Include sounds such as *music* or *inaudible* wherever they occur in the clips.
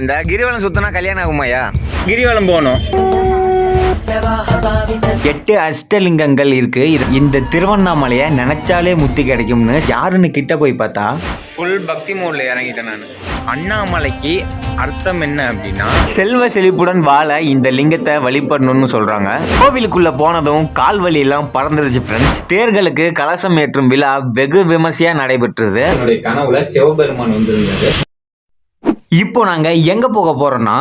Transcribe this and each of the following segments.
இந்த கிரிவலம் சுத்தினா கல்யாணம் ஆகுமாயா கிரிவலம் போகணும். எட்டு அஷ்டலிங்கங்கள் இருக்கு. இது- இந்த திருவண்ணாமலையை நினைச்சாலே முத்தி கிடைக்கும்னு யாருன்னு கிட்ட போய் பார்த்தா? ஃபுல் பக்தி மோட்ல இறங்கிட்டேன் நான். அண்ணாமலைக்கு அர்த்தம் என்ன அப்படின்னா செல்வ செழிப்புடன் வாழ இந்த லிங்கத்தை வழிபடணும்னு சொல்றாங்க. கோவிலுக்குள்ள போனதும் கால் வலி எல்லாம் பறந்துருச்சு ஃப்ரெண்ட்ஸ் தேர்களுக்கு கலசம் ஏற்றும் விழா வெகு விமர்சையா நடைபெற்றது. என்னுடைய கனவுல சிவபெருமான் வந்திருந்தாரு. இப்போ நாங்க எங்க போக போறோம்னா?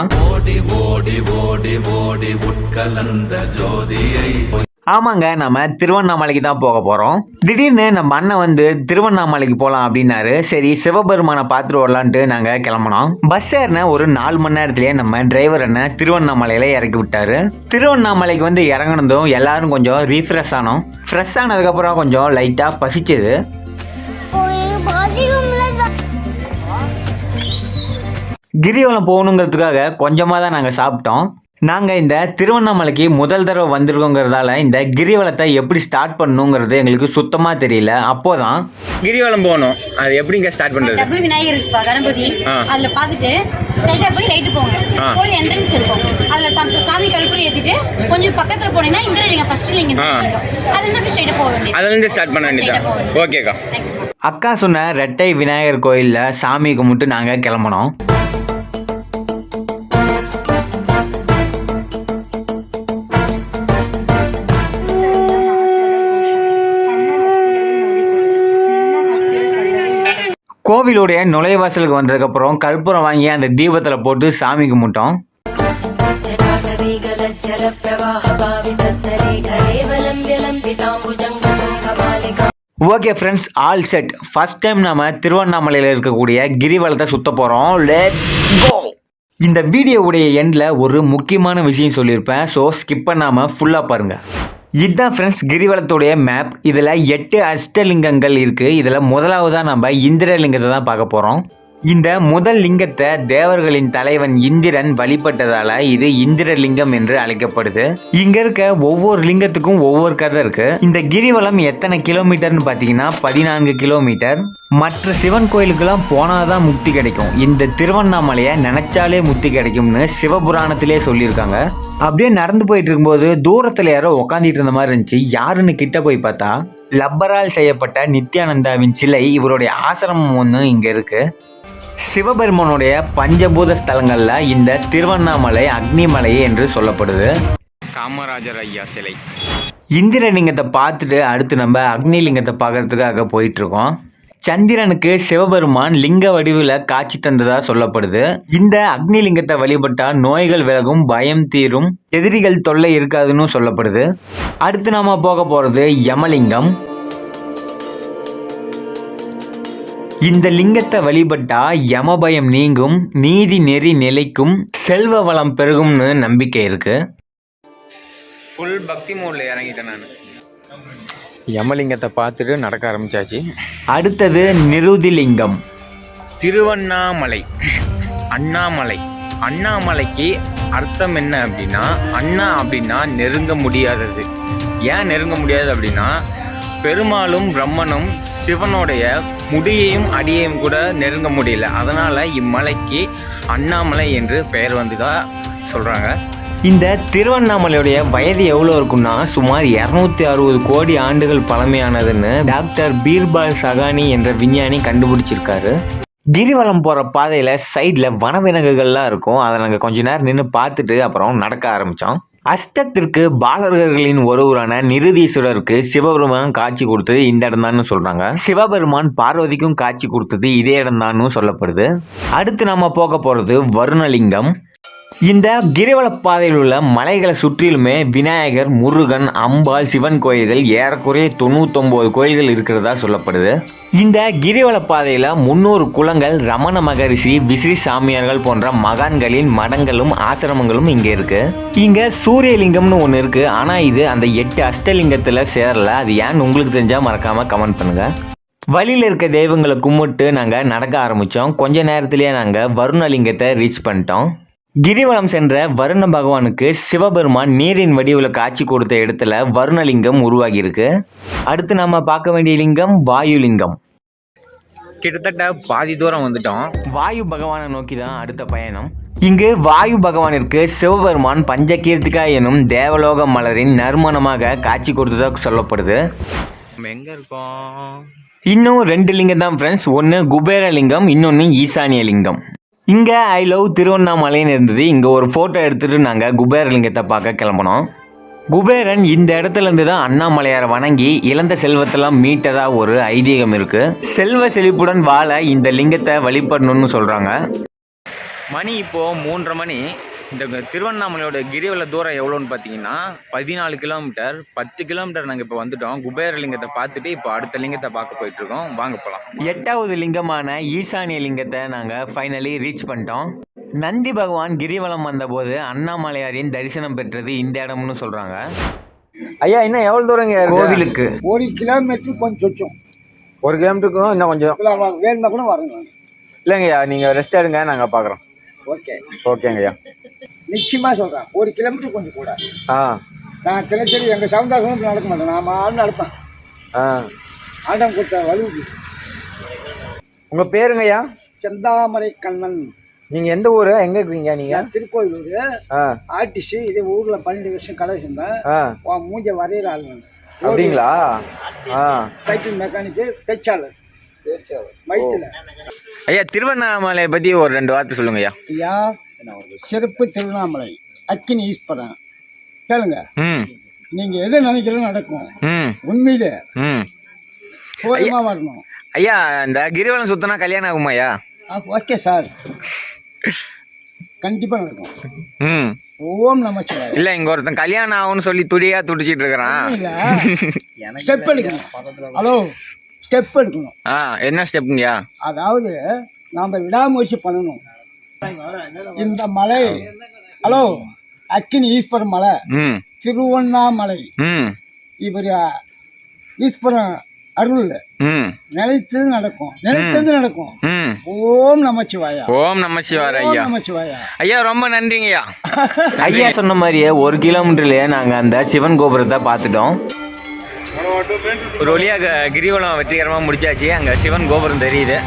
ஆமாங்க நம்ம திருவண்ணாமலைக்கு தான் போக போகிறோம் திடீர்னு நம்ம அண்ணன் வந்து திருவண்ணாமலைக்கு போகலாம் அப்படின்னாரு. சரி சிவபெருமானை பார்த்துட்டு வரலான்ட்டு நாங்கள் கிளம்பினோம். பஸ் ஏறின ஒரு நாலு மணி நேரத்துலேயே நம்ம டிரைவர் அண்ணன் திருவண்ணாமலையில் இறக்கி விட்டாரு. திருவண்ணாமலைக்கு வந்து இறங்குனதும் எல்லாரும் கொஞ்சம் ரீஃப்ரெஷ் ஆனோம். ஃப்ரெஷ் ஆனதுக்கப்புறம் கொஞ்சம் லைட்டாக பசிச்சது. கிரிவலம் போகணுங்கிறதுக்காக கொஞ்சமாக தான் நாங்கள் சாப்பிட்டோம். நாங்கள் இந்த திருவண்ணாமலைக்கு முதல் தடவை வந்திருக்கோங்கிறதால இந்த கிரிவலத்தை எப்படி ஸ்டார்ட் பண்ணணுங்கிறது எங்களுக்கு சுத்தமாக தெரியல. அப்போதான் கிரிவலம் போகணும். அது எப்படிங்க ஸ்டார்ட் பண்ணுறது டபுள் விநாயகர் இருக்குப்பா கணபதி. அதுல ஸ்ட்ரைட்டா போய் ரைட்டு போங்க. கோயில் என்ட்ரன்ஸ் இருக்கும். அதுல சம்- கழுப்புரி ஏத்திட்டு கொஞ்சம் பக்கத்துல போனீங்கன்னா இந்திரலிங்கம் ஃபர்ஸ்ட் லிங்கம் ஆ. இருக்கும் அது வந்து அப்படி ஸ்ட்ரைட்டா போக வேண்டியது. அதுலேருந்து ஸ்டார்ட் பண்ண வேண்டியது. ஓகேக்கா. அக்கா. சொன்ன ரெட்டை விநாயகர் கோயிலில் சாமி கும்பிட்டு நாங்கள் கிளம்புனோம். கோவிலுடைய நுழைவாசலுக்கு வந்ததுக்கப்புறம் கற்பூரம் வாங்கி அந்த தீபத்தில் போட்டு சாமி கும்பிட்டோம். Okay friends all set first time நம்ம திருவண்ணாமலையில் இருக்கக்கூடிய கிரிவலத்தை சுத்த போகிறோம் லெட்ஸ் கோ இந்த வீடியோவுடைய எண்டில் ஒரு முக்கியமான விஷயம் சொல்லியிருப்பேன். ஸோ ஸ்கிப் பண்ணாமல் ஃபுல்லாக பாருங்கள் இதுதான் ஃப்ரெண்ட்ஸ் கிரிவலத்துடைய மேப் இதில் எட்டு அஷ்டலிங்கங்கள் இருக்குது இதில் முதலாவதாக நம்ம இந்திரலிங்கத்தை தான் பார்க்க போகிறோம் இந்த முதல் லிங்கத்தை தேவர்களின் தலைவன் இந்திரன் வழிபட்டதால இது இந்திரலிங்கம் என்று அழைக்கப்படுது. இங்க இருக்க ஒவ்வொரு லிங்கத்துக்கும் ஒவ்வொரு கதை இருக்கு. இந்த கிரிவலம் எத்தனை கிலோமீட்டர்னு பார்த்தீங்கன்னா பதினான்கு கிலோமீட்டர். மற்ற சிவன் கோயிலுக்கெல்லாம் போனாதான் முக்தி கிடைக்கும். இந்த திருவண்ணாமலையை நினைச்சாலே முக்தி கிடைக்கும்னு சிவபுராணத்திலே சொல்லியிருக்காங்க. அப்படியே நடந்து போயிட்டு இருக்கும்போது தூரத்துல யாரோ உக்காந்துட்டு இருந்த மாதிரி இருந்துச்சு. யாருன்னு கிட்ட போய் பார்த்தா லப்பரால் செய்யப்பட்ட நித்யானந்தாவின் சிலை இவருடைய ஆசிரமம் ஒன்று இங்கே இருக்குது சிவபெருமானுடைய பஞ்சபூத ஸ்தலங்கள்ல இந்த திருவண்ணாமலை அக்னிமலை என்று சொல்லப்படுது. காமராஜர் ஐயா சிலை. இந்திரலிங்கத்தை பார்த்துட்டு அடுத்து நம்ம அக்னிலிங்கத்தை பார்க்கறதுக்காக போயிட்டு இருக்கோம் சந்திரனுக்கு சிவபெருமான் லிங்க வடிவில் காட்சி தந்ததா சொல்லப்படுது. இந்த அக்னிலிங்கத்தை வழிபட்டா நோய்கள் விலகும் பயம் தீரும் எதிரிகள் தொல்லை இருக்காதுன்னு சொல்லப்படுது. அடுத்து நாம போக போறது யமலிங்கம். இந்த லிங்கத்தை வழிபட்டா யமபயம் நீங்கும் நீதி நெறி நிலைக்கும் செல்வ வளம் பெருகும்னு நம்பிக்கை இருக்கு. ஃபுல் பக்தி மோட்ல இறங்கிட்டேன் நான். யமலிங்கத்தை பார்த்துட்டு நடக்க ஆரம்பிச்சாச்சு. அடுத்தது நிருதிலிங்கம். திருவண்ணாமலை. அண்ணாமலை. அண்ணாமலைக்கு அர்த்தம் என்ன அப்படின்னா அண்ணா அப்படின்னா நெருங்க முடியாதது. ஏன் நெருங்க முடியாது அப்படின்னா பெருமாளும் பிரம்மனும் சிவனுடைய முடியையும் அடியையும் கூட நெருங்க முடியல. அதனால இம்மலைக்கு அண்ணாமலை என்று பெயர் வந்துதான் சொல்றாங்க. இந்த திருவண்ணாமலையுடைய வயது எவ்வளோ இருக்குன்னா சுமார் இரநூத்தி அறுபது கோடி ஆண்டுகள் பழமையானதுன்னு டாக்டர் பீர்பால் சகானி என்ற விஞ்ஞானி கண்டுபிடிச்சிருக்காரு. கிரிவலம் போகிற பாதையில் சைடில் வனவிலங்குகள்லாம் இருக்கும். அதை நாங்கள் கொஞ்ச நேரம் நின்று பார்த்துட்டு அப்புறம் நடக்க ஆரம்பித்தோம் அஷ்டத்திற்கு பாலகர்களின் ஒருவரான நிருதீஸ்வரருக்கு சிவபெருமான் காட்சி கொடுத்தது இந்த இடம்தான் சொல்றாங்க. சிவபெருமான் பார்வதிக்கும் காட்சி கொடுத்தது இதே இடம்தான்னு சொல்லப்படுது. அடுத்து நம்ம போக போறது வருணலிங்கம். இந்த கிரிவல பாதையில் உள்ள மலைகளை சுற்றிலுமே விநாயகர் முருகன் அம்பாள் சிவன் கோயில்கள் ஏறக்குறைய தொண்ணூத்தொம்பது கோயில்கள் இருக்கிறதா சொல்லப்படுது. இந்த கிரிவல பாதையில் முன்னூறு குளங்கள் ரமண மகரிஷி விசிறி சாமியார்கள் போன்ற மகான்களின் மடங்களும் ஆசிரமங்களும் இங்கே இருக்கு. இங்க சூரியலிங்கம்னு ஒன்று இருக்கு. ஆனால் இது அந்த எட்டு அஷ்டலிங்கத்தில் சேரல. அது ஏன்னு உங்களுக்கு தெரிஞ்சால் மறக்காம கமெண்ட் பண்ணுங்க. வழியில் இருக்க தெய்வங்களை கும்பிட்டு நாங்கள் நடக்க ஆரம்பித்தோம் கொஞ்ச நேரத்திலேயே நாங்கள் வருணலிங்கத்தை ரீச் பண்ணிட்டோம். கிரிவலம் சென்ற வருண பகவானுக்கு சிவபெருமான் நீரின் வடிவில் காட்சி கொடுத்த இடத்துல வருணலிங்கம் உருவாகி இருக்கு அடுத்து நாம பார்க்க வேண்டிய லிங்கம் வாயுலிங்கம். கிட்டத்தட்ட பாதி தூரம் வந்துட்டோம். வாயு பகவானை நோக்கி தான் அடுத்த பயணம். இங்கு வாயு பகவானிற்கு சிவபெருமான் பஞ்சகீர்த்திகா எனும் தேவலோக மலரின் நறுமணமாக காட்சி கொடுத்ததாக சொல்லப்படுது. நம்ம எங்க இருக்கோம்? இன்னும் ரெண்டு லிங்கம் தான் ஃப்ரெண்ட்ஸ் ஒன்று குபேர லிங்கம் இன்னொன்று ஈசானிய லிங்கம் இங்கே ஐ லவ் திருவண்ணாமலைன்னு இருந்தது. இங்கே ஒரு ஃபோட்டோ எடுத்துகிட்டு நாங்கள் குபேர லிங்கத்தை பார்க்க கிளம்பினோம். குபேரன் இந்த இடத்துல இருந்து தான் அண்ணாமலையாரை வணங்கி இழந்த செல்வத்தெல்லாம் மீட்டதாக ஒரு ஐதீகம் இருக்குது செல்வ செழிப்புடன் வாழ இந்த லிங்கத்தை வழிபடணும்னு சொல்கிறாங்க மணி இப்போது மூன்றரை மணி. இந்த திருவண்ணாமலையோட கிரிவல தூரம் எவ்வளோன்னு பார்த்தீங்கன்னா பதினாலு கிலோமீட்டர் பத்து கிலோமீட்டர் நாங்கள் இப்போ வந்துட்டோம். குபேர லிங்கத்தை பார்த்துட்டு இப்போ அடுத்த லிங்கத்தை பார்க்க போயிட்டு இருக்கோம். வாங்க போகலாம் எட்டாவது லிங்கமான ஈசானிய லிங்கத்தை நாங்கள் ஃபைனலி ரீச் பண்ணிட்டோம். நந்தி பகவான் கிரிவலம் வந்தபோது அண்ணாமலையாரின் தரிசனம் பெற்றது இந்த இடம்னு சொல்றாங்க. ஐயா இன்னும் எவ்வளவு தூரங்க கோவிலுக்கு. ஒரு கிலோமீட்டர் கொஞ்சம் ஒரு கிலோமீட்டருக்கும் இன்னும் கொஞ்சம். வேணும்னா கூட வரணும் இல்லைங்கய்யா நீங்க ரெஸ்ட் எடுங்க நாங்க பாக்குறோம் ஓகே. ஓகேங்கய்யா. நிச்சயமா சொல்றேன். ஒரு கிலோமீட்டர் கொஞ்சம் கூட. ஆ. நான் தினசரி எங்கள் சவுந்தாசனம் நடக்க மாட்டேன். நான் ஆள் நடப்பேன். ஆ. ஆண்டம் கொடுத்த வலுவுக்கு. உங்க பேருங்கய்யா? செந்தாமரை கண்ணன். நீங்க எந்த ஊரு? எங்க இருக்கீங்க நீங்க? நான் திருக்கோயிலூர். ஆ. ஆர்டிஸ்ட் இதே ஊரில் பன்னெண்டு வருஷம் கடை செஞ்சேன். ஆ. உன் மூஞ்ச வரைகிற ஆள் நான். அப்படிங்களா? ஆ. சைக்கிள் மெக்கானிக்கு பேச்சாளர். ஐயா திருவண்ணாமலையை பத்தி ஒரு ரெண்டு வார்த்தை சொல்லுங்கய்யா. ஐயா சிறப்பு திருவண்ணாமலை அக்கினி ஈஸ்வரன். கேளுங்க. ம். நீங்கள் எது நினைக்கிறோம் நடக்கும். ம். உண்மையிலே ம். சூரியமாக வரணும். ஐயா இந்த கிரிவலம் சுத்தினா கல்யாணம் ஆகுமாய்யா ஆ, ஓகே சார். கண்டிப்பாக நடக்கும். ம். ஓம் நம இல்ல இங்க ஒருத்தன் கல்யாணம் ஆகும்னு சொல்லி துடியா துடிச்சிட்டு இருக்கிறான். *laughs* இல்ல ஸ்டெப் எடுக்கணும். ஹலோ ஸ்டெப் எடுக்கணும். ஆ என்ன ஸ்டெப்புங்கய்யா அதாவது நாம் விடாமுயற்சி பண்ணணும். இந்த மலை ஹலோ அக்கினி ஈஸ்வரன் மலை ம். திருவண்ணாமலை. ம். இவர் ஈஸ்வரன் அருள் ம். நினைத்தது நடக்கும். நினைத்தது நடக்கும். ம். ஓம் நமச்சிவாயா. ஓம் நம சிவார ஓம் ஐயா. நமச்சிவாயா. ஐயா ரொம்ப நன்றிங்கய்யா *laughs* ஐயா. சொன்ன மாதிரியே ஒரு கிலோமீட்டர்லயே நாங்கள் அந்த சிவன் கோபுரத்தை பார்த்துட்டோம். ஒரு வழியாக கிரிவலம் வெற்றிகரமாக முடிச்சாச்சு. அங்கே சிவன் கோபுரம் தெரியுது.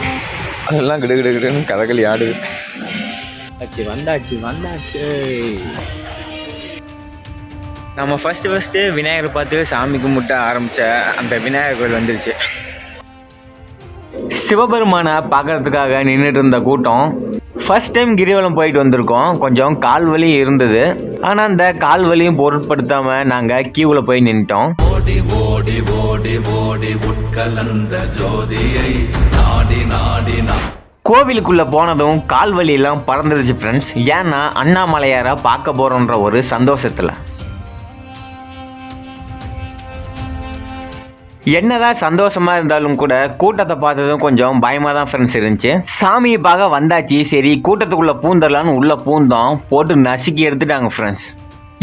அதெல்லாம் கிடு கிடு கிடுன்னு கதகளி ஆடுது. ஆச்சு வந்தாச்சு வந்தாச்சு. நம்ம ஃபஸ்ட்டு ஃபஸ்ட்டு விநாயகர் பார்த்து சாமி கும்பிட்டு ஆரம்பித்த அந்த விநாயகர் கோயில் வந்துருச்சு. சிவபெருமானை பார்க்கறதுக்காக நின்றுட்டு இருந்த கூட்டம் ஃபர்ஸ்ட் டைம் கிரிவலம் போயிட்டு வந்திருக்கோம். கொஞ்சம் கால் வலி இருந்தது. ஆனால் அந்த கால் வலியும் பொருட்படுத்தாமல் நாங்கள் கியூவில் போய் நின்ட்டோம் ஓடி ஓடி ஓடி ஓடி உட்கலந்த ஜோதியை நாடி நாடி நா கோவிலுக்குள்ளே போனதும் கால் வலியெல்லாம் பறந்துருச்சு ஃப்ரெண்ட்ஸ் ஏன்னா அண்ணாமலையாரை பார்க்க போகிறோன்ற ஒரு சந்தோஷத்தில். என்னதான் சந்தோஷமாக இருந்தாலும் கூட கூட்டத்தை பார்த்ததும் கொஞ்சம் பயமாக தான் ஃப்ரெண்ட்ஸ் இருந்துச்சு. சாமியை பார்க்க வந்தாச்சு சரி கூட்டத்துக்குள்ளே பூந்தரலான்னு உள்ளே பூந்தோம் போட்டு நசுக்கி எடுத்துட்டாங்க ஃப்ரெண்ட்ஸ்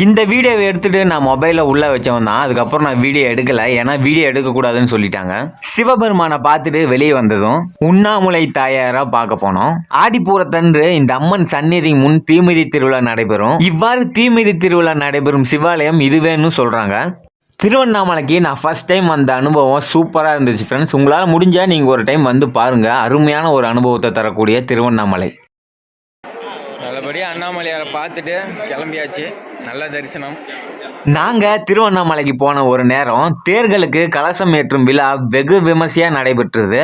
இந்த வீடியோவை எடுத்துட்டு நான் மொபைலில் உள்ளே வச்சவன் தான். அதுக்கப்புறம் நான் வீடியோ எடுக்கலை. ஏன்னா வீடியோ எடுக்கக்கூடாதுன்னு சொல்லிட்டாங்க. சிவபெருமானை பார்த்துட்டு வெளியே வந்ததும் உண்ணாமுலை தாயாராக பார்க்க போனோம். ஆடிப்பூரத்தன்று இந்த அம்மன் சந்நிதி முன் தீமிதி திருவிழா நடைபெறும். இவ்வாறு தீமிதி திருவிழா நடைபெறும் சிவாலயம் இதுவேன்னு சொல்கிறாங்க திருவண்ணாமலைக்கு நான் ஃபர்ஸ்ட் டைம் வந்த அனுபவம் சூப்பராக இருந்துச்சு ஃப்ரெண்ட்ஸ் உங்களால் முடிஞ்சால் நீங்கள் ஒரு டைம் வந்து பாருங்கள் அருமையான ஒரு அனுபவத்தை தரக்கூடிய திருவண்ணாமலை. நல்லபடியாக அண்ணாமலையாரை பார்த்துட்டு கிளம்பியாச்சு. நல்ல தரிசனம். நாங்கள் திருவண்ணாமலைக்கு போன ஒரு நேரம் தேர்களுக்கு கலசம் ஏற்றும் விழா வெகு விமர்சையாக நடைபெற்றது.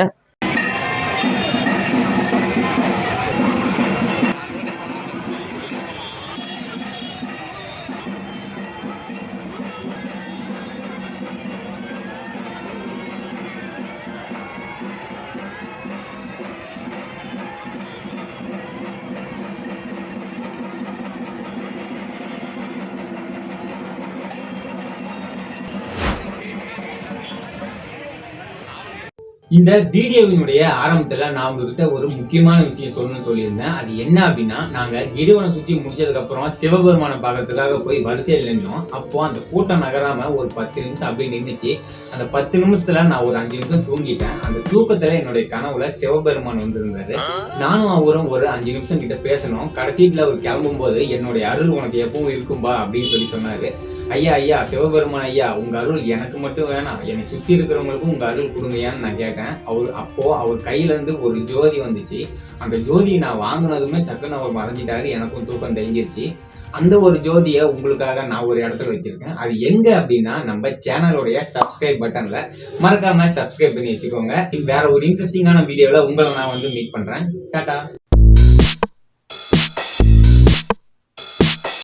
இந்த வீடியோவினுடைய ஆரம்பத்துல நான் உங்ககிட்ட ஒரு முக்கியமான விஷயம் சொல்லணும்னு சொல்லியிருந்தேன். அது என்ன அப்படின்னா நாங்க கிரிவலம் சுத்தி முடிச்சதுக்கு அப்புறம் சிவபெருமானை பார்க்கறதுக்காக போய் வரிசையில் நின்னோம். அப்போ அந்த கூட்டம் நகராம ஒரு பத்து நிமிஷம் அப்படியே நின்றுச்சு அந்த பத்து நிமிஷத்துல நான் ஒரு அஞ்சு நிமிஷம் தூங்கிட்டேன். அந்த தூக்கத்துல என்னுடைய கனவுல சிவபெருமான் வந்திருந்தாரு. நானும் அவரும் ஒரு அஞ்சு நிமிஷம் கிட்ட பேசணும். கடைசியில அவர் கிளம்பும் போது என்னுடைய அருள் உனக்கு எப்பவும் இருக்கும்பா அப்படின்னு சொல்லி சொன்னாரு. ஐயா ஐயா சிவபெருமான் ஐயா உங்க அருள் எனக்கு மட்டும் வேணாம். என்னை சுத்தி இருக்கிறவங்களுக்கும் உங்க அருள் கொடுங்கயான்னு நான் கேட்டேன். அவர் அப்போ அவர் கையில இருந்து ஒரு ஜோதி வந்துச்சு. அந்த ஜோதி நான் வாங்கினதுமே டக்குன்னு அவர் மறைஞ்சிட்டாரு. எனக்கும் தூக்கம் தெரிஞ்சிருச்சு அந்த ஒரு ஜோதியை உங்களுக்காக நான் ஒரு இடத்துல வச்சிருக்கேன். அது எங்க அப்படின்னா நம்ம சேனலுடைய சப்ஸ்கிரைப் பட்டன்ல மறக்காம சப்ஸ்கிரைப் பண்ணி வச்சுக்கோங்க. வேற ஒரு இன்ட்ரெஸ்டிங்கான வீடியோவில் உங்களை நான் வந்து மீட் பண்றேன். டாடா.